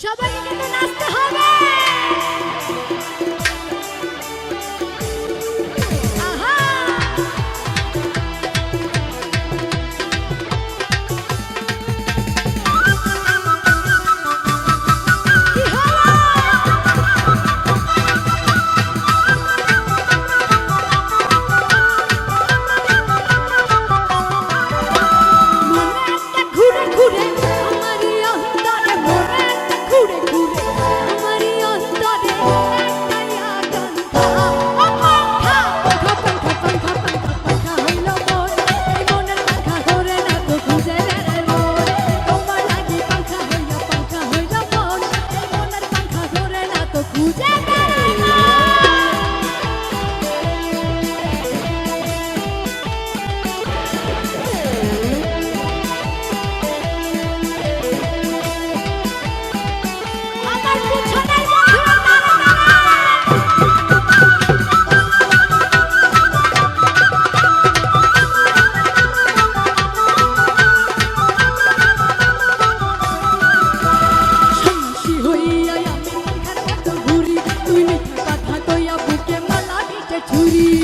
সবাইকে কিন্তু নাচতে হবে। Turi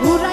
locura.